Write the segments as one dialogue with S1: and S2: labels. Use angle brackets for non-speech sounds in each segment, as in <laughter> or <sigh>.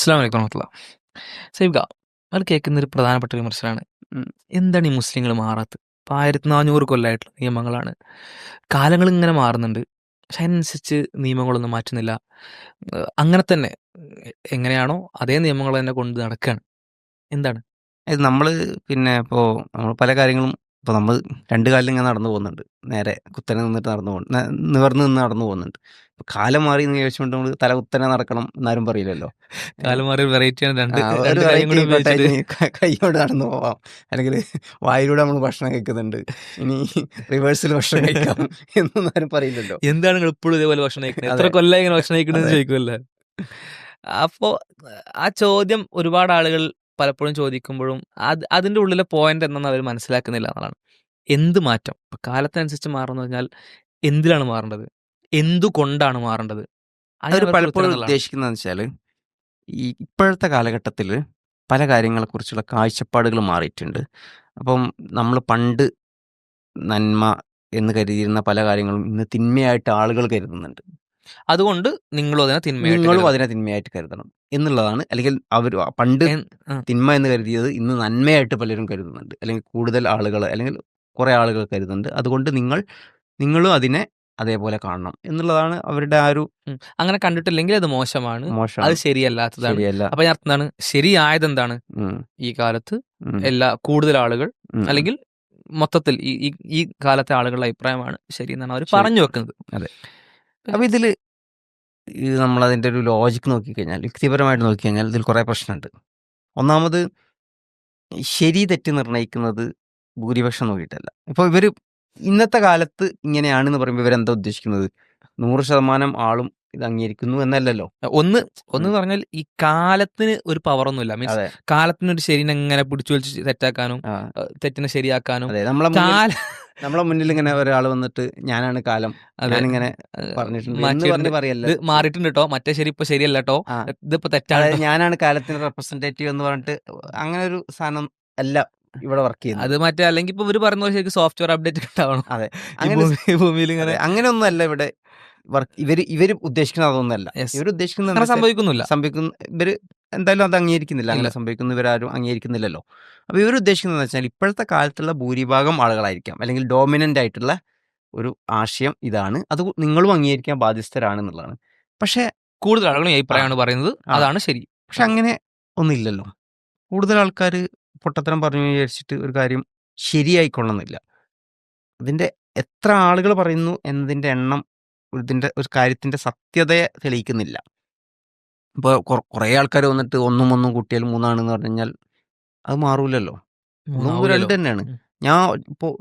S1: അസ്സാം വലൈക്കും വറഹമത്തുള്ള. സൈബ് അത് കേൾക്കുന്ന ഒരു പ്രധാനപ്പെട്ട വിമർശനമാണ്. എന്താണ് ഈ മുസ്ലിങ്ങൾ മാറാത്തത് ഇപ്പം ആയിരത്തി നാനൂറ് കൊല്ലമായിട്ടുള്ള നിയമങ്ങളാണ്. കാലങ്ങൾ ഇങ്ങനെ മാറുന്നുണ്ട്. പക്ഷെ അതിനനുസരിച്ച് നിയമങ്ങളൊന്നും മാറ്റുന്നില്ല. അങ്ങനെ തന്നെ എങ്ങനെയാണോ അതേ നിയമങ്ങൾ തന്നെ കൊണ്ട് നടക്കുകയാണ് എന്താണ്?
S2: നമ്മൾ പിന്നെ ഇപ്പോൾ നമ്മൾ പല കാര്യങ്ങളും ഇപ്പോൾ നമ്മൾ രണ്ട് കാലിൽ ഇങ്ങനെ നടന്നു പോകുന്നുണ്ട്. നേരെ കുത്തനെ നിന്നിട്ട് നടന്നു പോകുന്നു. നിവർന്ന് നിന്ന് നടന്നു പോകുന്നുണ്ട്. ഇപ്പൊ കാലം മാറി എന്ന് ചോദിച്ചുകൊണ്ട് നമ്മൾ തല കുത്തനെ നടക്കണം എന്നാരും പറയില്ലല്ലോ.
S1: കാലം മാറി വെറൈറ്റിയാണ് രണ്ട്
S2: കൈയോട് നടന്നു പോവാം. അല്ലെങ്കിൽ വായിലൂടെ നമ്മൾ ഭക്ഷണം കഴിക്കുന്നുണ്ട്. ഇനി റിവേഴ്സിൽ ഭക്ഷണം കഴിക്കാം <laughs> എന്നൊന്നും ആരും പറയില്ലല്ലോ.
S1: എന്താണ് നിങ്ങൾ ഇപ്പോഴും ഇതേപോലെ ഭക്ഷണം കഴിക്കുന്നത്? എത്ര. കൊല്ലം ഇങ്ങനെ ഭക്ഷണം കഴിക്കണമെന്ന്. ചോദിക്കുമല്ലേ അപ്പോൾ ആ ചോദ്യം ഒരുപാട് ആളുകൾ പലപ്പോഴും ചോദിക്കുമ്പോഴും അത് അതിന്റെ ഉള്ളിലെ പോയിന്റ് എന്താണെന്ന് അവർ മനസ്സിലാക്കുന്നില്ല എന്നുള്ളതാണ്. എന്ത് മാറ്റം? ഇപ്പം കാലത്തിനനുസരിച്ച് മാറുന്ന പറഞ്ഞാൽ എന്തിലാണ് മാറേണ്ടത്? എന്തുകൊണ്ടാണ് മാറേണ്ടത്? അതൊരു
S2: പലപ്പോഴും
S1: ഉദ്ദേശിക്കുന്നതെന്ന്
S2: ഉദ്ദേശിക്കുന്നത് വെച്ചാൽ ഈ ഇപ്പോഴത്തെ കാലഘട്ടത്തിൽ പല കാര്യങ്ങളെക്കുറിച്ചുള്ള കാഴ്ചപ്പാടുകൾ മാറിയിട്ടുണ്ട്. അപ്പം നമ്മൾ പണ്ട് നന്മ എന്ന് കരുതിയിരുന്ന പല കാര്യങ്ങളും ഇന്ന് തിന്മയായിട്ട് ആളുകൾ കരുതുന്നുണ്ട്.
S1: അതുകൊണ്ട് നിങ്ങളും അതിനെ തിന്മയായിട്ട്
S2: നിങ്ങളും അതിനെ തിന്മയായിട്ട് കരുതണം എന്നുള്ളതാണ്. അല്ലെങ്കിൽ അവർ പണ്ട് തിന്മ എന്ന് കരുതിയത് ഇന്ന് നന്മയായിട്ട് പലരും കരുതുന്നുണ്ട്. അല്ലെങ്കിൽ കൂടുതൽ ആളുകൾ അല്ലെങ്കിൽ കുറേ ആളുകൾ കരുതുന്നുണ്ട്. അതുകൊണ്ട് നിങ്ങൾ നിങ്ങളും അതിനെ അതേപോലെ കാണണം എന്നുള്ളതാണ് അവരുടെ ആ ഒരു
S1: അങ്ങനെ കണ്ടിട്ടില്ലെങ്കിൽ അത് മോശമാണ്.
S2: മോശം
S1: അത് ശരിയല്ലാത്തതാണ്.
S2: ശരിയല്ല.
S1: അപ്പൊ ഞാൻ എന്താണ്? ശരിയായത് എന്താണ് ഈ കാലത്ത് എല്ലാ കൂടുതൽ ആളുകൾ അല്ലെങ്കിൽ മൊത്തത്തിൽ ഈ- ഈ കാലത്തെ ആളുകളുടെ അഭിപ്രായമാണ് ശരി എന്നാണ് അവർ പറഞ്ഞു വെക്കുന്നത്.
S2: അതെ. അപ്പൊ ഇതിൽ നമ്മളതിന്റെ നമ്മൾ അതിന്റെ ഒരു ലോജിക്ക് നോക്കിക്കഴിഞ്ഞാൽ യുക്തിപരമായിട്ട് നോക്കിക്കഴിഞ്ഞാൽ ഇതിൽ കുറെ പ്രശ്നമുണ്ട് ഒന്നാമത് ശരി തെറ്റ് നിർണയിക്കുന്നത് ഭൂരിപക്ഷം നോക്കിയിട്ടല്ല. ഇപ്പൊ ഇവർ ഇന്നത്തെ കാലത്ത് ഇങ്ങനെയാണെന്ന് പറയുമ്പോൾ ഇവരെന്താ ഉദ്ദേശിക്കുന്നത്? നൂറ് ശതമാനം ആളും ഇത് അംഗീകരിക്കുന്നു എന്നല്ലല്ലോ.
S1: ഒന്ന് ഒന്ന് പറഞ്ഞാൽ ഈ കാലത്തിന് ഒരു പവറൊന്നുമില്ല മീൻസ് കാലത്തിന് ഒരു ശരീരം എങ്ങനെ പിടിച്ചു വലിച്ച് തെറ്റാക്കാനും തെറ്റിനെ ശരിയാക്കാനും
S2: നമ്മളെ നമ്മളെ മുന്നിൽ ഇങ്ങനെ ഒരാൾ വന്നിട്ട് ഞാനാണ് കാലം ഞാനിങ്ങനെ പറഞ്ഞിട്ടുണ്ട്. പറയല്ല.
S1: ഇത് മാറിയിട്ടുണ്ട് കേട്ടോ മറ്റേ ശരി ഇപ്പൊ ശരിയല്ല കേട്ടോ. ഇതിപ്പോ തെറ്റാണ്.
S2: ഞാനാണ് കാലത്തിന് റെപ്രസെന്റേറ്റീവ് എന്ന് പറഞ്ഞിട്ട് അങ്ങനെ ഒരു സാധനം അല്ല ഇവിടെ വർക്ക് ചെയ്യുന്നത്.
S1: അത് മറ്റേ അല്ലെങ്കിൽ ഇപ്പൊ ഇവർ പറയുന്ന പോലെ ശരിക്കും സോഫ്റ്റ്വെയർ അപ്ഡേറ്റ് ഉണ്ടാവണം.
S2: അതെ. അങ്ങനെ
S1: ഭൂമിയിൽ ഇങ്ങനെ
S2: അങ്ങനെയൊന്നും അല്ല ഇവിടെ. വർക്ക് ഇവർ ഇവർ ഉദ്ദേശിക്കുന്നത്
S1: അതൊന്നുമല്ല
S2: ഇവർ ഉദ്ദേശിക്കുന്നത്
S1: സംഭവിക്കുന്നില്ല
S2: സംഭവിക്കുന്ന ഇവർ എന്തായാലും അത് അംഗീകരിക്കുന്നില്ല. അങ്ങനെ സംഭവിക്കുന്നു ഇവരാരും അംഗീകരിക്കുന്നില്ലല്ലോ. അപ്പോൾ ഇവർ ഉദ്ദേശിക്കുന്നത് വെച്ചാൽ ഇപ്പോഴത്തെ കാലത്തുള്ള ഭൂരിഭാഗം ആളുകളായിരിക്കാം. അല്ലെങ്കിൽ ഡോമിനന്റ് ആയിട്ടുള്ള ഒരു ആശയം ഇതാണ്. അത് നിങ്ങളും അംഗീകരിക്കാൻ ബാധ്യസ്ഥരാണെന്നുള്ളതാണ്. പക്ഷേ
S1: കൂടുതൽ ആളുകളും ഈ അഭിപ്രായമാണ് പറയുന്നത്. അതാണ് ശരി.
S2: പക്ഷെ അങ്ങനെ ഒന്നുമില്ലല്ലോ. കൂടുതൽ ആൾക്കാർ പൊട്ടത്തരം പറഞ്ഞു വിചാരിച്ചിട്ട് ഒരു കാര്യം ശരിയായിക്കൊള്ളുന്നില്ല അതിന്റെ എത്ര ആളുകൾ പറയുന്നു എന്നതിന്റെ എണ്ണം ഇതിന്റെ ഒരു കാര്യത്തിന്റെ സത്യതയെ തെളിയിക്കുന്നില്ല. ഇപ്പോൾ കുറേ ആൾക്കാർ വന്നിട്ട് ഒന്നും ഒന്നും കൂട്ടിയാൽ മൂന്നാണെന്ന് പറഞ്ഞു കഴിഞ്ഞാൽ അത് മാറൂലല്ലോ.
S1: മൂന്നും.
S2: രണ്ട് തന്നെയാണ് ഞാൻ ഇപ്പോൾ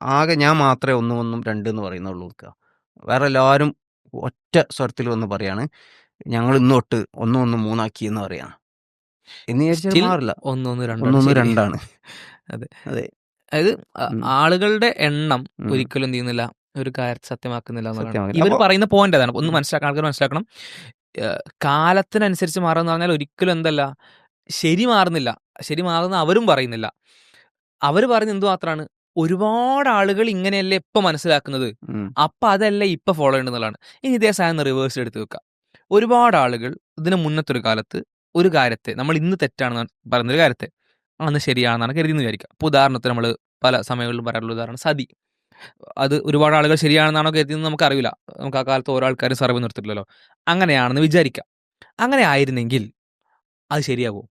S2: ആകെ ഞാൻ മാത്രമേ ഒന്നും ഒന്നും രണ്ട് എന്ന് പറയുന്നുള്ളൂ നിൽക്കുക വേറെ എല്ലാവരും ഒറ്റ സ്വരത്തിൽ വന്ന് പറയാണ് ഞങ്ങൾ ഇന്നോട്ട് ഒന്നും ഒന്നും മൂന്നാക്കി എന്ന് പറയാണ്. എന്ന് മാറില്ല.
S1: ഒന്നൊന്ന് രണ്ടാണ്
S2: ഒന്നൊന്ന് രണ്ടാണ്. <laughs>
S1: അതെ.
S2: അതെ.
S1: അതായത് ആളുകളുടെ എണ്ണം ഒരിക്കലും എന്ത് ചെയ്യുന്നില്ല ഒരു കാര്യം സത്യമാക്കുന്നില്ല എന്നുള്ളതാണ്. ഇവർ
S2: അപ്പൊ-
S1: പറയുന്ന പോയിന്റ് അതാണ്. ഒന്ന് മനസ്സിലാക്കാൻ ആൾക്കാർ മനസ്സിലാക്കണം. ഏഹ് കാലത്തിനനുസരിച്ച് എന്ന് പറഞ്ഞാൽ ഒരിക്കലും എന്തല്ല ശരി മാറുന്നില്ല. ശരി മാറുന്ന അവരും പറയുന്നില്ല. അവർ പറയുന്നത് എന്ത് മാത്രമാണ് ഒരുപാട് ആളുകൾ ഇങ്ങനെയല്ലേ ഇപ്പൊ മനസ്സിലാക്കുന്നത്?
S2: ഉം.
S1: അപ്പൊ അതല്ല ഇപ്പൊ ഫോളോ ചെയ്യേണ്ടതാണ് ഇനി ഇതേ സാധനം റിവേഴ്സ് എടുത്ത് വെക്കാം ഒരുപാട് ആളുകൾ ഇതിന് മുന്നത്തൊരു കാലത്ത് ഒരു കാര്യത്തെ നമ്മൾ ഇന്ന് തെറ്റാണെന്ന് പറയുന്ന ഒരു കാര്യത്തെ അന്ന് ശരിയാണെന്നാണ് കരുതിയെന്ന് വിചാരിക്കുക. അപ്പോൾ ഉദാഹരണത്തിന് നമ്മൾ പല സമയങ്ങളിലും പറയാറുള്ള ഉദാഹരണം സതി. അത് ഒരുപാട് ആളുകൾ ശരിയാണെന്നാണോ കരുതിയെന്ന് നമുക്കറിയില്ല നമുക്ക് ആ കാലത്ത് ഓരോ ആൾക്കാരും സർവേ നിർത്തിയിട്ടില്ലല്ലോ. അങ്ങനെയാണെന്ന് വിചാരിക്കാം. അങ്ങനെ ആയിരുന്നെങ്കിൽ അത് ശരിയാകും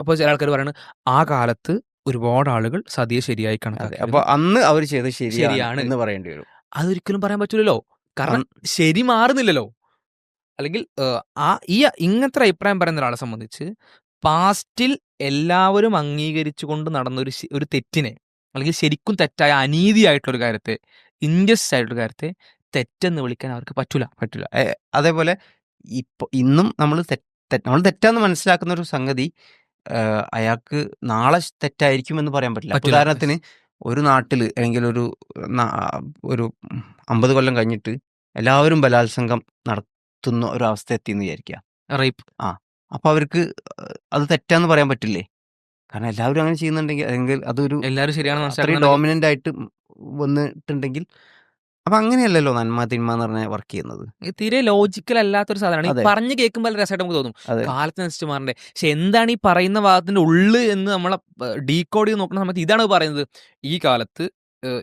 S1: അപ്പോൾ ചില ആൾക്കാർ പറയുന്നത് ആ കാലത്ത് ഒരുപാട് ആളുകൾ സതിയെ ശരിയായി കണക്കാക്കി
S2: അപ്പോൾ അന്ന് അവർ ചെയ്ത് ശരിയാണ്
S1: ശരിയാണ്.
S2: എന്ന് പറയേണ്ടി വരും.
S1: അതൊരിക്കലും പറയാൻ പറ്റില്ലല്ലോ. കാരണം ശരി മാറുന്നില്ലല്ലോ. അല്ലെങ്കിൽ ആ ഈ ഇങ്ങനത്തെ അഭിപ്രായം പറയുന്ന ഒരാളെ സംബന്ധിച്ച് പാസ്റ്റിൽ എല്ലാവരും അംഗീകരിച്ചുകൊണ്ട് നടന്ന ഒരു ഒരു തെറ്റിനെ അല്ലെങ്കിൽ ശരിക്കും തെറ്റായ അനീതിയായിട്ടുള്ള ഒരു കാര്യത്തെ ഇൻജസ്റ്റ് ആയിട്ടുള്ള കാര്യത്തെ തെറ്റെന്ന് വിളിക്കാൻ അവർക്ക് പറ്റൂല
S2: പറ്റില്ല അതേപോലെ ഇപ്പോൾ ഇന്നും നമ്മൾ നമ്മൾ തെറ്റാന്ന് മനസ്സിലാക്കുന്ന ഒരു സംഗതി അയാൾക്ക് നാളെ തെറ്റായിരിക്കും എന്ന് പറയാൻ പറ്റില്ല. ഉദാഹരണത്തിന് ഒരു നാട്ടിൽ അല്ലെങ്കിൽ ഒരു നാ- ഒരു അമ്പത് കൊല്ലം കഴിഞ്ഞിട്ട് എല്ലാവരും ബലാത്സംഗം നടത്തുന്ന ഒരു അവസ്ഥ എത്തിയെന്ന് വിചാരിക്കുക.
S1: റേപ്പ്.
S2: അപ്പൊ അവർക്ക് അത് തെറ്റാന്ന് പറയാൻ പറ്റില്ലേ? കാരണം എല്ലാവരും അങ്ങനെ ചെയ്യുന്നുണ്ടെങ്കിൽ അല്ലെങ്കിൽ അതൊരു
S1: എല്ലാവരും ശരിയാണ്
S2: അത്രയും ഡോമിനന്റ് ആയിട്ട് വന്നിട്ടുണ്ടെങ്കിൽ അപ്പൊ അങ്ങനെയല്ലല്ലോ നന്മ തിന്മ എന്ന് പറഞ്ഞാൽ വർക്ക് ചെയ്യുന്നത്.
S1: തീരെ ലോജിക്കൽ അല്ലാത്തൊരു സാധനമാണ്. ഈ പറഞ്ഞു കേൾക്കുമ്പോൾ രസമായിട്ട് നമുക്ക് തോന്നും.
S2: കാലത്ത്
S1: കാലത്തിനനുസരിച്ച് മാറണ്ടേ. പക്ഷെ എന്താണ് ഈ പറയുന്ന വാദത്തിന്റെ ഉള്ള് എന്ന് നമ്മളെ ഡീകോഡ് ചെയ്ത് നോക്കുന്ന സമയത്ത് ഇതാണ് പറയുന്നത്. ഈ കാലത്ത്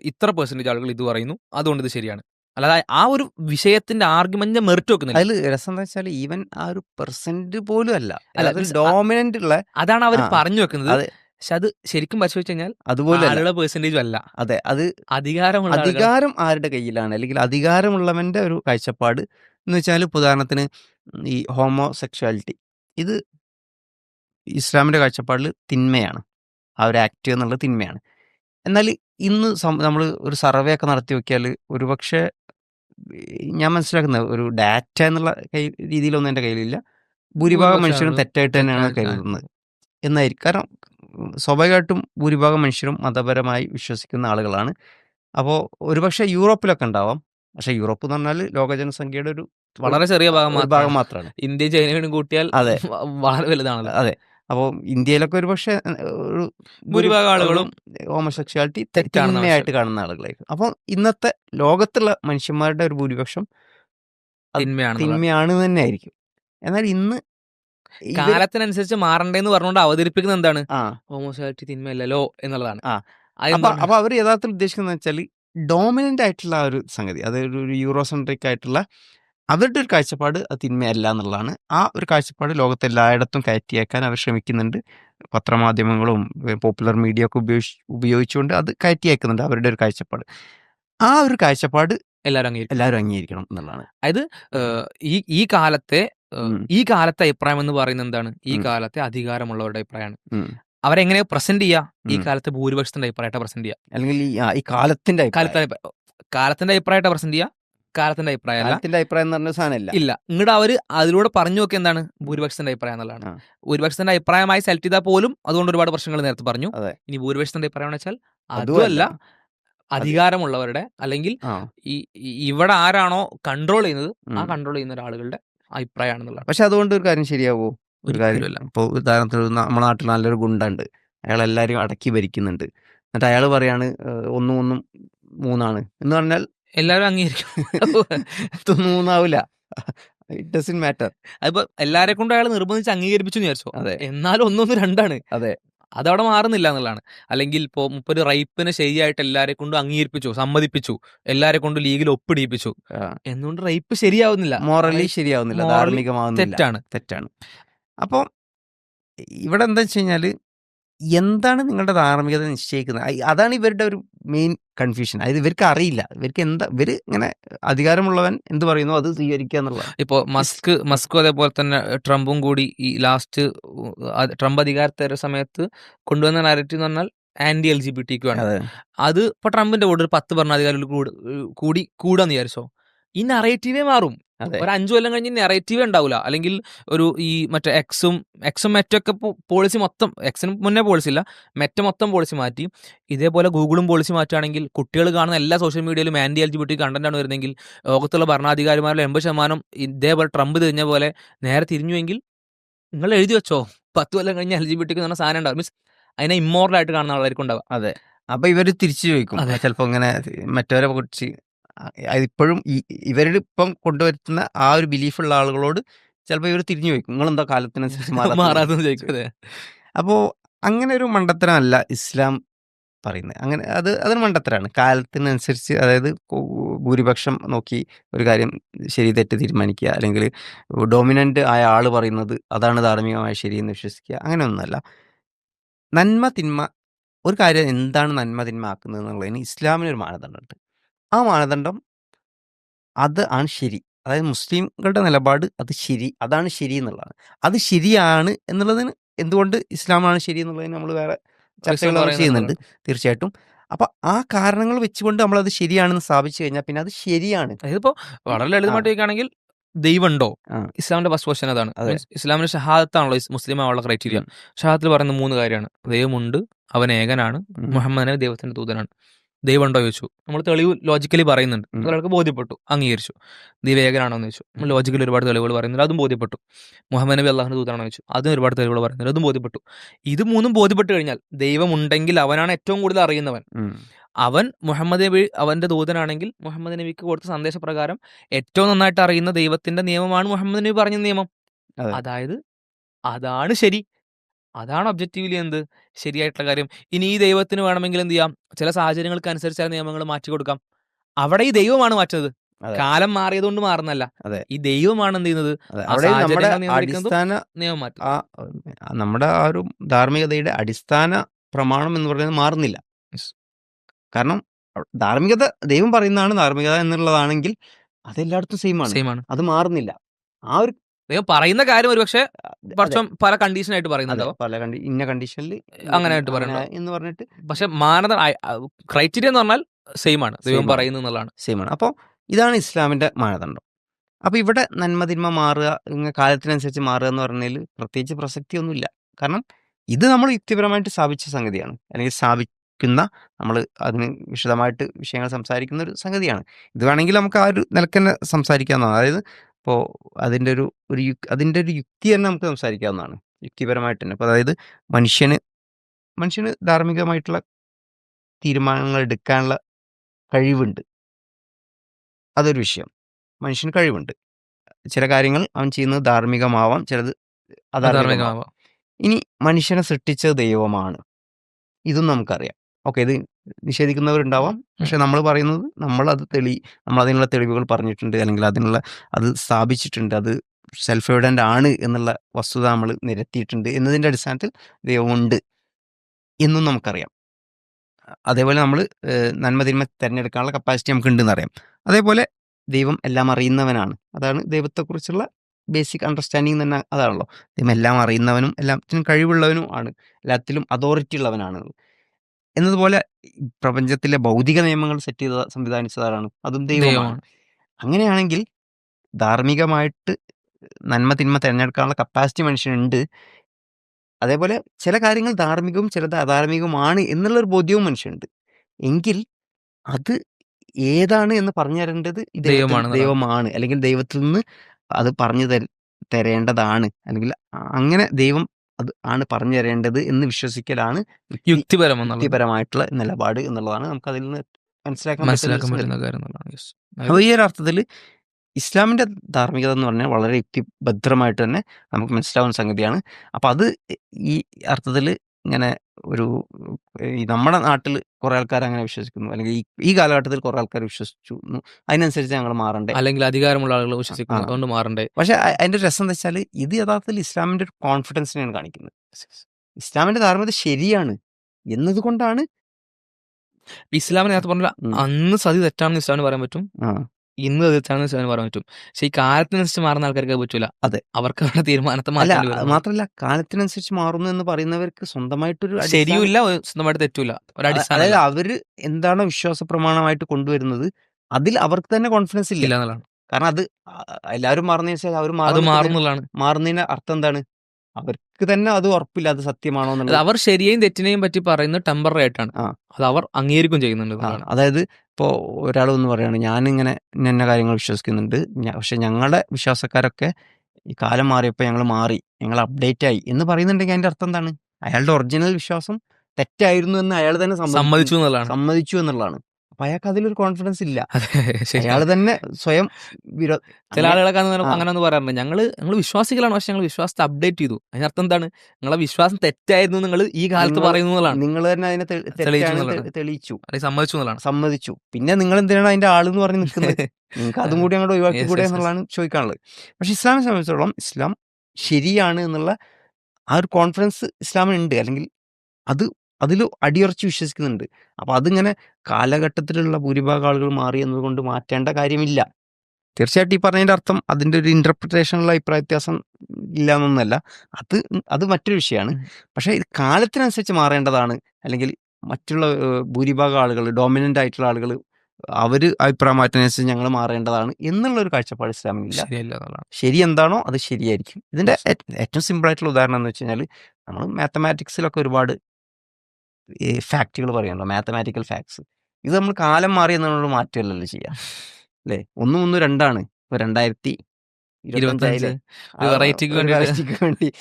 S1: ഇത്ര പെർസെന്റേജ് ആളുകൾ ഇത് പറയുന്നു. അതുകൊണ്ട് ഇത് ശരിയാണ്. അല്ലാതെ ആ ഒരു വിഷയത്തിന്റെ ആർഗ്യുമെന്റ് മെറിറ്റ് വെക്കുന്നില്ല.
S2: അതിൽ രസം എന്താ വെച്ചാൽ ഈവൻ ആ ഒരു പെർസെന്റ് പോലും അല്ല. ഡോമിനന്റ് ഉള്ള
S1: അതാണ് അവർ പറഞ്ഞു വെക്കുന്നത്.
S2: അതെ.
S1: പക്ഷെ അത് ശരിക്കും പരിശോധിച്ചു കഴിഞ്ഞാൽ
S2: അതുപോലെ
S1: പേഴ്സന്റേജും അല്ല.
S2: അതെ അത്
S1: അധികാരമുള്ള
S2: അധികാരം ആരുടെ കയ്യിലാണ്? അല്ലെങ്കിൽ അധികാരമുള്ളവന്റെ ഒരു കാഴ്ചപ്പാട് എന്ന് വെച്ചാൽ ഉദാഹരണത്തിന് ഈ ഹോമോ സെക്ഷുവാലിറ്റി ഇത് ഇസ്ലാമിന്റെ കാഴ്ചപ്പാടിൽ തിന്മയാണ്. ആ ഒരു ആക്റ്റ് എന്നുള്ളത് തിന്മയാണ്. എന്നാൽ ഇന്ന് നമ്മൾ ഒരു സർവേ ഒക്കെ നടത്തി നോക്കിയാൽ ഒരുപക്ഷെ ഞാൻ മനസ്സിലാക്കുന്നത് ഒരു ഡാറ്റ എന്നുള്ള കൈ രീതിയിലൊന്നും എന്റെ കയ്യിലില്ല. ഭൂരിഭാഗം മനുഷ്യരും തെറ്റായിട്ട് തന്നെയാണ് കരുതുന്നത്. എന്നായിരിക്കും. കാരണം സ്വാഭാവികമായിട്ടും ഭൂരിഭാഗം മനുഷ്യരും മതപരമായി വിശ്വസിക്കുന്ന ആളുകളാണ്. അപ്പോൾ ഒരുപക്ഷെ യൂറോപ്പിലൊക്കെ ഉണ്ടാവാം. പക്ഷെ യൂറോപ്പ് എന്ന് പറഞ്ഞാൽ ലോക ജനസംഖ്യയുടെ ഒരു
S1: വളരെ ചെറിയ ഭാഗം
S2: ഭാഗം
S1: മാത്രമാണ്.
S2: മാത്രമാണ്
S1: ഇന്ത്യ ചൈനയോടും കൂട്ടിയാൽ
S2: അതെ.
S1: വളരെ വലുതാണല്ലോ.
S2: അതെ. അപ്പോൾ ഇന്ത്യയിലൊക്കെ ഒരു പക്ഷേ ഒരു
S1: ഭൂരിഭാഗം ആളുകളും
S2: ഹോമോസെക്ഷുവാലിറ്റി തെറ്റാണെന്നായിട്ട് കാണുന്ന ആളുകളായിരിക്കും. അപ്പോൾ ഇന്നത്തെ ലോകത്തുള്ള മനുഷ്യന്മാരുടെ ഒരു ഭൂരിപക്ഷം
S1: തിന്മയാണ്
S2: തന്നെ ആയിരിക്കും എന്നാൽ ഇന്ന്
S1: കാലത്തിനനുസരിച്ച് മാറണ്ടെന്ന് പറഞ്ഞുകൊണ്ട് അവതരിപ്പിക്കുന്നത് എന്താണ്?
S2: ആ.
S1: ഹോമോസാലിറ്റി തിന്മയല്ലല്ലോ എന്നുള്ളതാണ്.
S2: അപ്പൊ അവർ യഥാർത്ഥത്തിൽ ഉദ്ദേശിക്കുന്നത് വെച്ചാൽ ഡോമിനന്റ് ആയിട്ടുള്ള ഒരു സംഗതി അതായത് ഒരു യൂറോസെൻട്രിക് ആയിട്ടുള്ള അവരുടെ ഒരു കാഴ്ചപ്പാട് അത് തിന്മയല്ല എന്നുള്ളതാണ്. ആ ഒരു കാഴ്ചപ്പാട് ലോകത്തെ എല്ലായിടത്തും കയറ്റിയേക്കാൻ അവർ ശ്രമിക്കുന്നുണ്ട്. പത്രമാധ്യമങ്ങളും പോപ്പുലർ മീഡിയ ഒക്കെ ഉപയോഗിച്ച് ഉപയോഗിച്ചുകൊണ്ട് അത് കയറ്റിയേക്കുന്നുണ്ട് അവരുടെ ഒരു കാഴ്ചപ്പാട്. ആ ഒരു കാഴ്ചപ്പാട്
S1: എല്ലാവരും അംഗീകരിക്കും.
S2: എല്ലാവരും അംഗീകരിക്കണം എന്നുള്ളതാണ്.
S1: അതായത് ഈ ഈ കാലത്തെ ഈ കാലത്തെ അഭിപ്രായം എന്ന് പറയുന്നത് എന്താണ്? ഈ കാലത്തെ അധികാരമുള്ളവരുടെ അഭിപ്രായമാണ്. അവരെങ്ങനെ പ്രസന്റ് ചെയ്യാ? ഈ കാലത്തെ ഭൂരിപക്ഷത്തിന്റെ അഭിപ്രായമായിട്ട് പ്രസന്റ് ചെയ്യാ?
S2: അല്ലെങ്കിൽ ഈ കാലത്തിന്റെ അഭിപ്രായം.
S1: കാലത്തെ കാലത്തിന്റെ അഭിപ്രായമായിട്ട് പ്രസന്റ് ചെയ്യാ? കാലത്തിന്റെ അഭിപ്രായം
S2: കാലത്തിന്റെ അഭിപ്രായം എന്ന് പറഞ്ഞ സാധനമില്ല.
S1: ഇല്ല. ഇങ്ങോട്ട് അവർ അതിലൂടെ പറഞ്ഞു നോക്കി എന്താണ്? ഭൂരിപക്ഷത്തിന്റെ അഭിപ്രായം എന്നുള്ളതാണ്. ഭൂരിപക്ഷത്തിന്റെ അഭിപ്രായമായി സെലക്ട് ചെയ്താൽ പോലും അതുകൊണ്ട് ഒരുപാട് പ്രശ്നങ്ങൾ നേരത്തെ പറഞ്ഞു. ഇനി ഭൂരിപക്ഷത്തിന്റെ അഭിപ്രായം എന്ന് വെച്ചാൽ
S2: അതുമല്ല.
S1: അധികാരമുള്ളവരുടെ അല്ലെങ്കിൽ ഈ ഇവിടെ ആരാണോ കൺട്രോൾ ചെയ്യുന്നത് ആ കൺട്രോൾ ചെയ്യുന്ന ഒരാളുകളുടെ അഭിപ്രായമാണെന്നുള്ളത്
S2: പക്ഷെ അതുകൊണ്ട് ഒരു കാര്യം ശരിയാവോ? ഒരു കാര്യമില്ല
S1: ഇപ്പൊ
S2: ഇപ്പോൾ ഉദാഹരണത്തിന് നമ്മുടെ നാട്ടിൽ നല്ലൊരു ഗുണ്ടുണ്ട് അയാൾ എല്ലാവരും അടക്കി ഭരിക്കുന്നുണ്ട്. എന്നിട്ട് അയാൾ പറയാണ് ഒന്നും ഒന്നും മൂന്നാണ്. എന്ന് പറഞ്ഞാൽ
S1: എല്ലാവരും അംഗീകരിക്കും. <laughs>
S2: ഇതൊന്നും മൂന്നാവില്ല ഇറ്റ് ഡസൻ മാറ്റർ
S1: അതിപ്പോ എല്ലാരെ കൊണ്ട് അയാൾ നിർബന്ധിച്ച് അംഗീകരിപ്പിച്ചു വിചാരിച്ചോ?
S2: അതെ.
S1: എന്നാലും ഒന്നൊന്ന് രണ്ടാണ്.
S2: അതെ.
S1: അതവിടെ മാറുന്നില്ല എന്നുള്ളതാണ്. അല്ലെങ്കിൽ ഇപ്പോ മുപ്പത് റൈപ്പിനെ ശരിയായിട്ട് എല്ലാരെ കൊണ്ടും അംഗീകരിപ്പിച്ചു സമ്മതിപ്പിച്ചു എല്ലാരെ കൊണ്ട് ലീഗിൽ ഒപ്പിടിപ്പിച്ചു എന്നുകൊണ്ട് റൈപ്പ് ശരിയാവുന്നില്ല?
S2: മോറലി ശരിയാവുന്നില്ല ധാർമ്മികമാവുന്നില്ല.
S1: തെറ്റാണ്.
S2: തെറ്റാണ്. അപ്പോൾ ഇവിടെ എന്താ വെച്ച് കഴിഞ്ഞാൽ എന്താണ് നിങ്ങളുടെ ധാർമ്മികത നിശ്ചയിക്കുന്നത്? അയ് അതാണ് ഇവരുടെ ഒരു മെയിൻ കൺഫ്യൂഷൻ അതായത് ഇവർക്ക് അറിയില്ല. ഇവർക്ക് എന്താ ഇവർ ഇങ്ങനെ അധികാരമുള്ളവൻ എന്ത് പറയുന്നു അത് സ്വീകരിക്കുക എന്നുള്ളത്
S1: ഇപ്പോ മസ്ക് മസ്ക് അതേപോലെ തന്നെ ട്രംപും കൂടി ഈ ലാസ്റ്റ് ട്രംപ് അധികാരത്തേറെ സമയത്ത് കൊണ്ടുവന്ന നാരറ്റീവ് എന്ന് പറഞ്ഞാൽ anti L G B T ആണ്.
S2: അത്.
S1: ഇപ്പൊ ട്രംപിന്റെ കൂടെ ഒരു പത്ത് ഭരണാധികാരികൾ കൂടി കൂടി കൂടാന്ന് വിചാരിച്ചോ? ഈ നറേറ്റീവേ മാറും. ഒരു അഞ്ചു കൊല്ലം കഴിഞ്ഞ് നെറേറ്റീവ് ഉണ്ടാവില്ല അല്ലെങ്കിൽ ഒരു ഈ മറ്റേ എക്സും എക്സും മെറ്റൊക്കെ പോളിസി മൊത്തം എക്സിന് മുന്നേ പോളിസി ഇല്ല. മെറ്റ മൊത്തം പോളിസി മാറ്റി. ഇതേപോലെ ഗൂഗിളും പോളിസി മാറ്റുകയാണെങ്കിൽ കുട്ടികൾ കാണുന്ന എല്ലാ സോഷ്യൽ മീഡിയയിലും anti L G B T content ആണ് വരുന്നതെങ്കിൽ ലോകത്തുള്ള ഭരണാധികാരിമാരിൽ എൺപത് ശതമാനം ഇതേപോലെ ട്രംപ് തിരിഞ്ഞ പോലെ നേരെ തിരിഞ്ഞുവെങ്കിൽ നിങ്ങൾ എഴുതി വെച്ചോ. പത്ത് കൊല്ലം കഴിഞ്ഞ് എൽ ജി ബി ടിക്ക് എന്ന് പറഞ്ഞ സാധനം ഉണ്ടാവും. മീൻസ് അതിനെ ഇമ്മോറൽ ആയിട്ട് കാണുന്ന ആളായിരിക്കും ഉണ്ടാവുക.
S2: അതെ. അപ്പൊ ഇവർ തിരിച്ചു ചോദിക്കും. ചിലപ്പോ ഇങ്ങനെ മറ്റവരെ കുറിച്ച് ഇപ്പോഴും ഇവരുടെ ഇപ്പം കൊണ്ടുവരുത്തുന്ന ആ ഒരു ബിലീഫുള്ള ആളുകളോട് ചിലപ്പോൾ ഇവർ തിരിഞ്ഞു ചോദിക്കും. നിങ്ങളെന്താ കാലത്തിനനുസരിച്ച് <laughs> മാറാത്തത്?"
S1: മാറാതെന്ന് ചോദിക്കുന്നത്
S2: അപ്പോൾ അങ്ങനെ ഒരു മണ്ടത്തരമല്ല ഇസ്ലാം പറയുന്നത്. അങ്ങനെ അത് അതൊരു മണ്ടത്തരാണ്. കാലത്തിനനുസരിച്ച് അതായത് ഭൂരിപക്ഷം നോക്കി ഒരു കാര്യം ശരി തെറ്റ് തീരുമാനിക്കുക അല്ലെങ്കിൽ ഡോമിനന്റ് ആയ ആൾ പറയുന്നത് അതാണ് ധാർമ്മികമായ ശരിയെന്ന് വിശ്വസിക്കുക അങ്ങനെയൊന്നുമല്ല. നന്മ തിന്മ ഒരു കാര്യം എന്താണ് നന്മ തിന്മ ആക്കുന്നത് എന്നുള്ളതിന് ഇസ്ലാമിനൊരു മാനദണ്ഡമുണ്ട്. ആ മാനദണ്ഡം അത് ആണ് ശരി. അതായത് മുസ്ലിംകളുടെ നിലപാട് അത് ശരി അതാണ് ശരി എന്നുള്ളതാണ്. അത് ശരിയാണ് എന്നുള്ളതിന് എന്തുകൊണ്ട് ഇസ്ലാമാണ് ശരി എന്നുള്ളതിന് നമ്മൾ വേറെ ചർച്ചകൾ നമ്മൾ ചെയ്യുന്നുണ്ട് തീർച്ചയായിട്ടും. അപ്പൊ ആ കാരണങ്ങൾ വെച്ചുകൊണ്ട് നമ്മൾ അത് ശരിയാണെന്ന് സ്ഥാപിച്ചു കഴിഞ്ഞാൽ പിന്നെ അത് ശരിയാണ്.
S1: ഇതിപ്പോ വളരെ ലളിതമായിട്ട് ചോദിക്കുകയാണെങ്കിൽ ദൈവമുണ്ടോ?
S2: ആ.
S1: ഇസ്ലാമിന്റെ ഫസ്റ്റ് ക്വസ്റ്റൻ അതാണ്.
S2: അതെ.
S1: ഇസ്ലാമിന്റെ ഷഹാദത്താണല്ലോ ഇസ് മുസ്ലിം ആവാനുള്ള ക്രൈറ്റീരിയ. ഷഹാദത്തിൽ പറയുന്ന മൂന്ന് കാര്യമാണ്. ദൈവമുണ്ട് അവൻ ഏകനാണ്
S2: മുഹമ്മദിനെ
S1: മുഹമ്മദ് നബി ദൈവത്തിന്റെ ദൂതനാണ്. ദൈവമുണ്ടോ ചോദിച്ചു. നമ്മൾ തെളിവ് ലോജിക്കലി പറയുന്നുണ്ട്. ഒരാൾക്ക് ബോധ്യപ്പെട്ടു അംഗീകരിച്ചു. ഏകനാണോ എന്ന് ചോദിച്ചു. നമ്മൾ ലോജിക്കലി ഒരുപാട് തെളിവുകൾ പറയുന്നുണ്ട്. അതും ബോധ്യപ്പെട്ടു. മുഹമ്മദ് നബി അള്ളാഹുന്റെ ദൂതനാണോ ചോദിച്ചു. അതും ഒരുപാട് തെളിവുകൾ പറയുന്നുണ്ട്. അതും ബോധ്യപ്പെട്ടു. ഇത് മൂന്നും ബോധ്യപ്പെട്ട് കഴിഞ്ഞാൽ ദൈവം ഉണ്ടെങ്കിൽ അവനാണ് ഏറ്റവും കൂടുതൽ അറിയുന്നവൻ. അവൻ മുഹമ്മദ് നബി അവന്റെ ദൂതനാണെങ്കിൽ മുഹമ്മദ് നബിക്ക് കൊടുത്ത സന്ദേശപ്രകാരം ഏറ്റവും നന്നായിട്ട് അറിയുന്ന ദൈവത്തിന്റെ നിയമമാണ് മുഹമ്മദ് നബി പറഞ്ഞ നിയമം. അതായത് അതാണ് ശരി. അതാണ് ഒബ്ജക്റ്റീവ്ലി എന്ത്? ശരിയായിട്ടുള്ള കാര്യം. ഇനി ഈ ദൈവത്തിന് വേണമെങ്കിൽ എന്ത് ചെയ്യാം? ചില സാഹചര്യങ്ങൾക്ക് അനുസരിച്ച് ആ നിയമങ്ങൾ മാറ്റി കൊടുക്കാം. അവിടെ ഈ ദൈവമാണ് മാറ്റുന്നത്. കാലം മാറിയതുകൊണ്ട് മാറുന്നല്ല
S2: അതെ.
S1: ഈ ദൈവമാണ് എന്ത് ചെയ്യുന്നത്?
S2: അടിസ്ഥാന നമ്മുടെ ആ ഒരു ധാർമ്മികതയുടെ അടിസ്ഥാന പ്രമാണം എന്ന് പറയുന്നത് മാറുന്നില്ല. കാരണം ധാർമ്മികത ദൈവം പറയുന്നതാണ് ധാർമ്മികത എന്നുള്ളതാണെങ്കിൽ അതെല്ലായിടത്തും സെയിം ആണ്. അത് മാറുന്നില്ല. ആ ഒരു
S1: ദൈവം പറയുന്ന കാര്യം ഒരുപക്ഷെ പക്ഷം പല
S2: അതെ
S1: പറയുന്നുണ്ടാവും
S2: പല കണ്ടി ഇന്ന കണ്ടീഷനിൽ
S1: അങ്ങനെയായിട്ട് പറയുന്നത്
S2: എന്ന് പറഞ്ഞിട്ട്
S1: പക്ഷെ മാനദ ക്രൈറ്റീരിയ എന്ന് പറഞ്ഞാൽ സെയിം ആണ് ദൈവം
S2: Same ആണ്.
S1: പറയുന്നു എന്നുള്ളതാണ്.
S2: സെയിം ആണ് അപ്പോൾ ഇതാണ് ഇസ്ലാമിന്റെ മാനദണ്ഡം. അപ്പോൾ ഇവിടെ നന്മതിന്മ മാറുക ഇങ്ങനെ കാലത്തിനനുസരിച്ച് മാറുക എന്ന് പറഞ്ഞതിൽ പ്രത്യേകിച്ച് പ്രസക്തിയൊന്നുമില്ല. കാരണം ഇത് നമ്മൾ യുക്തിപരമായിട്ട് സ്ഥാപിച്ച സംഗതിയാണ്. അല്ലെങ്കിൽ സ്ഥാപിക്കുന്ന നമ്മൾ അതിന് വിശദമായിട്ട് വിഷയങ്ങൾ സംസാരിക്കുന്ന ഒരു സംഗതിയാണ്. ഇത് വേണമെങ്കിൽ നമുക്ക് ആ ഒരു നിലയ്ക്ക് തന്നെ സംസാരിക്കാവുന്നതാണ്. അതായത് ഇപ്പോൾ അതിന്റെ ഒരു ഒരു അതിന്റെ ഒരു യുക്തി തന്നെ നമുക്ക് സംസാരിക്കാവുന്നതാണ്. യുക്തിപരമായിട്ട് തന്നെ അപ്പോൾ അതായത് മനുഷ്യന് മനുഷ്യന് ധാർമ്മികമായിട്ടുള്ള തീരുമാനങ്ങൾ എടുക്കാനുള്ള കഴിവുണ്ട്. അതൊരു വിഷയം. മനുഷ്യന് കഴിവുണ്ട്. ചില കാര്യങ്ങൾ അവൻ ചെയ്യുന്നത് ധാർമ്മികമാവാം ചിലത് അധാർമികമാവാം. ഇനി മനുഷ്യനെ സൃഷ്ടിച്ചത് ദൈവമാണ്. ഇതും നമുക്കറിയാം. ഓക്കെ ഇത് നിഷേധിക്കുന്നവരുണ്ടാവാം. പക്ഷെ നമ്മൾ പറയുന്നത് നമ്മൾ അത് തെളി നമ്മൾ അതിനുള്ള തെളിവുകൾ പറഞ്ഞിട്ടുണ്ട് അല്ലെങ്കിൽ അതിനുള്ള അത് സ്ഥാപിച്ചിട്ടുണ്ട് അത് സെൽഫ് എവിഡന്റ് ആണ് എന്നുള്ള വസ്തുത നമ്മൾ നിരത്തിയിട്ടുണ്ട് എന്നതിന്റെ അടിസ്ഥാനത്തിൽ ദൈവമുണ്ട് എന്നും നമുക്കറിയാം. അതേപോലെ നമ്മൾ നന്മ തിന്മ തിരഞ്ഞെടുക്കാനുള്ള കപ്പാസിറ്റി നമുക്ക് ഉണ്ടെന്ന് അറിയാം. അതേപോലെ ദൈവം എല്ലാം അറിയുന്നവനാണ്. അതാണ് ദൈവത്തെക്കുറിച്ചുള്ള ബേസിക് അണ്ടർസ്റ്റാൻഡിങ് തന്നെ അതാണല്ലോ. ദൈവം എല്ലാം അറിയുന്നവനും എല്ലാത്തിനും കഴിവുള്ളവനും ആണ്. എല്ലാത്തിലും അതോറിറ്റി ഉള്ളവനാണ്. എന്നതുപോലെ പ്രപഞ്ചത്തിലെ ഭൗതിക നിയമങ്ങൾ സെറ്റ് ചെയ്ത സംവിധാനിച്ചതാണ് അതും ദൈവമാണ്. അങ്ങനെയാണെങ്കിൽ ധാർമ്മികമായിട്ട് നന്മ തിന്മ തിരഞ്ഞെടുക്കാനുള്ള കപ്പാസിറ്റി മനുഷ്യനുണ്ട്. അതേപോലെ ചില കാര്യങ്ങൾ ധാർമ്മികവും ചിലത് അധാർമികവുമാണ് എന്നുള്ളൊരു ബോധ്യവും മനുഷ്യനുണ്ട്. എങ്കിൽ അത് ഏതാണ് എന്ന് പറഞ്ഞു തരേണ്ടത്
S1: ദൈവമാണ്
S2: ദൈവമാണ്. അല്ലെങ്കിൽ ദൈവത്തിൽ നിന്ന് അത് പറഞ്ഞു തര തരേണ്ടതാണ്. അല്ലെങ്കിൽ അങ്ങനെ ദൈവം അത് ആണ് പറഞ്ഞു തരേണ്ടത് എന്ന് വിശ്വസിക്കലാണ് യുക്തി-
S1: യുക്തിപരം
S2: യുക്തിപരമായിട്ടുള്ള നിലപാട് എന്നുള്ളതാണ് നമുക്ക് അതിൽ നിന്ന് മനസ്സിലാക്കാൻ
S1: മനസ്സിലാക്കാൻ
S2: പറ്റുന്ന ഒരു
S1: കാര്യം
S2: അപ്പോൾ ഈ ഒരു അർത്ഥത്തിൽ ഇസ്ലാമിന്റെ ധാർമ്മികത എന്ന് പറഞ്ഞാൽ വളരെ യുക്തിഭദ്രമായിട്ട് തന്നെ നമുക്ക് മനസ്സിലാവുന്ന സംഗതിയാണ്. അപ്പോൾ അത് ഈ അർത്ഥത്തിൽ ഇങ്ങനെ ഒരു ഈ നമ്മുടെ നാട്ടിൽ കുറേ ആൾക്കാർ അങ്ങനെ വിശ്വസിക്കുന്നു. അല്ലെങ്കിൽ ഈ ഈ കാലഘട്ടത്തിൽ കുറേ ആൾക്കാർ വിശ്വസിച്ചു അതിനനുസരിച്ച് ഞങ്ങൾ മാറണ്ടേ.
S1: അല്ലെങ്കിൽ അധികാരമുള്ള ആളുകൾ വിശ്വസിക്കുന്നു.
S2: ആ.
S1: അതുകൊണ്ട് മാറണ്ടേ.
S2: പക്ഷെ അ- അതിന്റെ രസം എന്താ വെച്ചാൽ ഇത് യഥാർത്ഥത്തിൽ ഇസ്ലാമിന്റെ ഒരു കോൺഫിഡൻസിനെയാണ് കാണിക്കുന്നത്. ഇസ്ലാമിന്റെ ധാർമ്മികത ശരിയാണ് എന്നതുകൊണ്ടാണ്
S1: ഇസ്ലാമിനകത്ത് പറഞ്ഞാൽ
S2: ഉം.
S1: അന്ന് സതി തെറ്റാണെന്ന് ഇസ്ലാമിന് പറയാൻ പറ്റും.
S2: ആ.
S1: ഇന്ന് തീർച്ചയാണ് പറയാൻ പറ്റും. പക്ഷെ ഈ കാലത്തിനനുസരിച്ച് മാറുന്ന ആൾക്കാർക്ക് പറ്റൂല.
S2: അതെ.
S1: അവർക്ക് അവരുടെ തീരുമാനത്തെ
S2: അല്ല
S1: വരും
S2: മാത്രമല്ല കാലത്തിനനുസരിച്ച് മാറുന്നു എന്ന് പറയുന്നവർക്ക് സ്വന്തമായിട്ടൊരു
S1: ശരിയില്ല സ്വന്തമായിട്ട് തെറ്റൂല.
S2: അതായത് അവർ എന്താണോ വിശ്വാസ പ്രമാണമായിട്ട് കൊണ്ടുവരുന്നത് അതിൽ അവർക്ക് തന്നെ കോൺഫിഡൻസ് ഇല്ല.
S1: എന്നുള്ളതാണ്.
S2: കാരണം അത് എല്ലാവരും മാറുന്നതിന് ശേഷം അവർ
S1: അത് മാറുന്നുള്ളതാണ്.
S2: മാറുന്നതിന് അർത്ഥം എന്താണ്? അവർക്ക് തന്നെ അത് ഉറപ്പില്ല അത് സത്യമാണോ എന്നുള്ളത്.
S1: അവർ ശരിയെയും തെറ്റിനെയും പറ്റി പറയുന്നത് ടെമ്പററി ആയിട്ടാണ്. അത് അവർ അംഗീകരിക്കും ചെയ്യുന്നുണ്ട്
S2: അതായത് ഇപ്പോൾ ഒരാൾ ഒന്ന് പറയുകയാണ് ഞാനിങ്ങനെ ഇന്ന കാര്യങ്ങൾ വിശ്വസിക്കുന്നുണ്ട്. പക്ഷെ ഞങ്ങളുടെ വിശ്വാസക്കാരൊക്കെ ഈ കാലം മാറിയപ്പോൾ ഞങ്ങൾ മാറി ഞങ്ങൾ അപ്ഡേറ്റ് ആയി എന്ന് പറയുന്നുണ്ടെങ്കിൽ അതിന്റെ അർത്ഥം എന്താണ്? അയാളുടെ ഒറിജിനൽ വിശ്വാസം തെറ്റായിരുന്നു എന്ന് അയാൾ തന്നെ സമ്മതിച്ചു
S1: എന്നുള്ളതാണ്.
S2: സമ്മതിച്ചു എന്നുള്ളതാണ്. അപ്പൊ അയാൾക്ക് അതിലൊരു കോൺഫിഡൻസ് ഇല്ല. അയാൾ തന്നെ സ്വയം വിരോ
S1: ചില ആളുകളൊക്കെ അങ്ങനെ ഒന്ന് പറയാറുണ്ട് ഞങ്ങൾ ഞങ്ങൾ വിശ്വാസികളാണ്. പക്ഷെ ഞങ്ങൾ വിശ്വാസത്തെ അപ്ഡേറ്റ് ചെയ്തു. അതിനർത്ഥം എന്താണ്? നിങ്ങളെ വിശ്വാസം തെറ്റായിരുന്നു നിങ്ങൾ ഈ കാലത്ത് പറയുന്നതാണ്
S2: നിങ്ങൾ തന്നെ അതിനെ
S1: തെളിയിച്ചു സമ്മതിച്ചു
S2: സമ്മതിച്ചു. പിന്നെ നിങ്ങൾ എന്തിനാണ് അതിന്റെ ആളെന്ന് പറഞ്ഞ് നിൽക്കുന്നത്? <laughs> നിങ്ങൾക്ക് അതും കൂടി അങ്ങോട്ട് ഒഴിവാക്കി കൂടെ. എന്നുള്ളതാണ് ചോദിക്കാനുള്ളത്. പക്ഷെ ഇസ്ലാമിനെ സംബന്ധിച്ചിടത്തോളം ഇസ്ലാം ശരിയാണ് എന്നുള്ള ആ ഒരു കോൺഫിഡൻസ് ഇസ്ലാമിനുണ്ട്. അല്ലെങ്കിൽ അത് അതിൽ അടിയുറച്ച് വിശ്വസിക്കുന്നുണ്ട്. അപ്പൊ അതിങ്ങനെ കാലഘട്ടത്തിലുള്ള ഭൂരിഭാഗം ആളുകൾ മാറി എന്നതുകൊണ്ട് മാറ്റേണ്ട കാര്യമില്ല. തീർച്ചയായിട്ടും ഈ പറഞ്ഞതിന്റെ അർത്ഥം അതിന്റെ ഒരു ഇന്റർപ്രിട്ടേഷനുള്ള അഭിപ്രായ വ്യത്യാസം ഇല്ല എന്നൊന്നല്ല. അത് അത് മറ്റൊരു വിഷയമാണ്. പക്ഷേ ഇത് കാലത്തിനനുസരിച്ച് മാറേണ്ടതാണ്. അല്ലെങ്കിൽ മറ്റുള്ള ഏഹ്, ഭൂരിഭാഗം ആളുകൾ ഡോമിനന്റ് ആയിട്ടുള്ള ആളുകൾ അവർ അഭിപ്രായം മാറ്റുന്നതിനനുസരിച്ച് ഞങ്ങൾ മാറേണ്ടതാണ് എന്നുള്ള ഒരു കാഴ്ചപ്പാട് ഇസ്ലാമിനില്ല
S1: ശരിയല്ല എന്നുള്ളതാണ്.
S2: ശരി എന്താണോ അത് ശരിയായിരിക്കും. ഇതിന്റെ ഏ- ഏറ്റവും സിമ്പിൾ ആയിട്ടുള്ള ഉദാഹരണം എന്ന് വെച്ച് കഴിഞ്ഞാൽ നമ്മൾ മാത്തമാറ്റിക്സിലൊക്കെ ഒരുപാട് ഫാക്റ്റുകൾ പറയുന്നുണ്ടോ? Mathematical facts. ഇത് നമ്മൾ കാലം മാറി എന്നുള്ള മാറ്റമല്ലല്ലോ ചെയ്യാം. അല്ലേ? ഒന്നും ഒന്നും രണ്ടാണ്. ഇപ്പൊ രണ്ടായിരത്തി
S1: വേണ്ടി.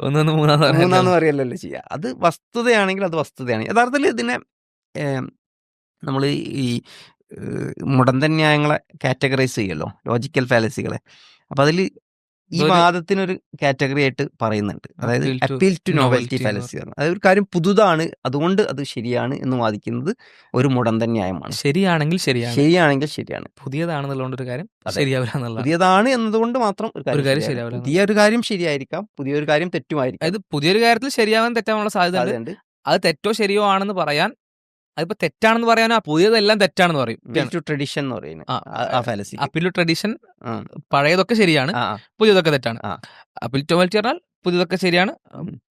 S1: മൂന്നാന്ന്
S2: ചെയ്യുക അത് വസ്തുതയാണെങ്കിൽ അത് വസ്തുതയാണ്. യഥാർത്ഥത്തിൽ ഇതിനെ നമ്മൾ ഈ മുടന്തന്യായങ്ങളെ കാറ്റഗറൈസ് ചെയ്യല്ലോ. ലോജിക്കൽ ഫാലസികളെ. അപ്പോൾ അതിൽ ഈ വാദത്തിനൊരു കാറ്റഗറി ആയിട്ട് പറയുന്നുണ്ട്. അതായത് അപ്പീൽ ടു നോവൽറ്റി ഫാലസി അതായത് ഒരു കാര്യം പുതുതാണ് അതുകൊണ്ട് അത് ശരിയാണ് എന്ന് വാദിക്കുന്നത് ഒരു മുടന്തൻ ന്യായമാണ്.
S1: ശരിയാണെങ്കിൽ ശരിയാണ്.
S2: ശരിയാണെങ്കിൽ ശരിയാണ്.
S1: പുതിയതാണെന്നുള്ളതുകൊണ്ട് ഒരു കാര്യം. ശരിയാവില്ല
S2: പുതിയതാണ് എന്നതുകൊണ്ട് മാത്രം ഒരു കാര്യം
S1: കാര്യം ശരിയാവില്ല.
S2: പുതിയ ഒരു കാര്യം ശരിയായിരിക്കാം പുതിയൊരു കാര്യം തെറ്റുമായിരിക്കും.
S1: അതായത് പുതിയൊരു കാര്യത്തിൽ ശരിയാവാൻ തെറ്റാനുള്ള സാധ്യത അത് തെറ്റോ ശരിയോ ആണെന്ന് പറയാൻ അതിപ്പോ തെറ്റാണെന്ന് പറയാനോ ആ പുതിയതെല്ലാം തെറ്റാണെന്ന് പറയും.
S2: ടു ട്രഡീഷൻ എന്ന് പറയുന്നത്
S1: അപ്പീൽ ട്രഡീഷൻ
S2: ആ.
S1: പഴയതൊക്കെ ശരിയാണ്. പുതിയതൊക്കെ തെറ്റാണ്. അപ്പിൽ ടു മൽറ്റി പറഞ്ഞാൽ പുതിയതൊക്കെ ശരിയാണ്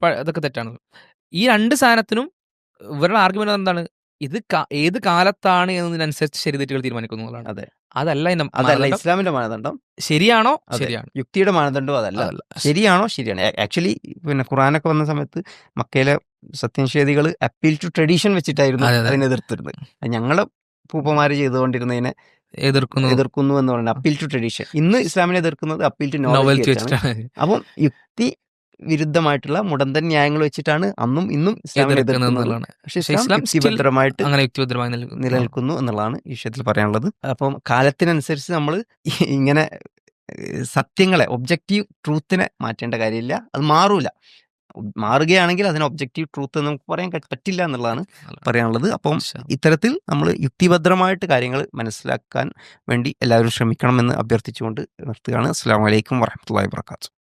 S1: പഴയതൊക്കെ തെറ്റാണ്. ഈ രണ്ട് സാധനത്തിനും ഇവരുടെ ആർഗ്യുമെന്റ് എന്താണ്? ഇത് ഏത് കാലത്താണ് എന്നതിനനുസരിച്ച് ശരി തെറ്റുകൾ തീരുമാനിക്കുന്നു എന്നുള്ളതാണ്.
S2: അതെ.
S1: അതല്ല
S2: അതല്ല ഇസ്ലാമിന്റെ മാനദണ്ഡം.
S1: ശരിയാണോ? ശരിയാണ്.
S2: യുക്തിയുടെ മാനദണ്ഡം അതല്ല.
S1: അതല്ല.
S2: ശരിയാണോ? ശരിയാണ്. ആക്ച്വലി പിന്നെ ഖുറാനൊക്കെ വന്ന സമയത്ത് മക്കയിലെ സത്യനിഷേധികൾ അപ്പീൽ ടു ട്രഡീഷൻ വെച്ചിട്ടായിരുന്നു
S1: അതെ, അതെ.
S2: അതിനെ എതിർത്തിരുന്നത്. ഞങ്ങളെ പൂപ്പമാര് ചെയ്തുകൊണ്ടിരുന്നതിനെ
S1: എതിർക്കുന്നു.
S2: എതിർക്കുന്നു എന്ന് പറയുന്നത് അപ്പീൽ ടു ട്രഡീഷൻ ഇന്ന് ഇസ്ലാമിനെ എതിർക്കുന്നത് അപ്പീൽ ടു
S1: നോവൽറ്റി വെച്ചിട്ടാണ്.
S2: അപ്പം യുക്തി വിരുദ്ധമായിട്ടുള്ള മുടന്തൻ ന്യായങ്ങൾ വെച്ചിട്ടാണ് അന്നും ഇന്നും ഇസ്ലാമിനെ
S1: എതിർക്കുന്നത്
S2: എതിർക്കുന്നത്. പക്ഷേ ഇസ്ലാം യുക്തിഭദ്രമായിട്ട്
S1: അങ്ങനെ യുക്തിഭദ്രമായി
S2: നിലനിൽക്കുന്നു എന്നുള്ളതാണ് ഈ വിഷയത്തിൽ പറയാനുള്ളത്. അപ്പം കാലത്തിനനുസരിച്ച് നമ്മൾ ഇങ്ങനെ സത്യങ്ങളെ ഒബ്ജക്റ്റീവ് ട്രൂത്തിനെ മാറ്റേണ്ട കാര്യമില്ല. അത് മാറൂല. മാറുകയാണെങ്കിൽ അതിന് ഒബ്ജക്റ്റീവ് ട്രൂത്ത് എന്ന് നമുക്ക് പറയാൻ പറ്റില്ല എന്നുള്ളതാണ് പറയാനുള്ളത്. അപ്പം ഇത്തരത്തിൽ നമ്മൾ യുക്തിഭദ്രമായിട്ട് കാര്യങ്ങൾ മനസ്സിലാക്കാൻ വേണ്ടി എല്ലാവരും ശ്രമിക്കണമെന്ന് അഭ്യർത്ഥിച്ചുകൊണ്ട് നിർത്തുകയാണ്. അസ്സാം വലൈക്കും വരഹമുല്ലാ വാത്തു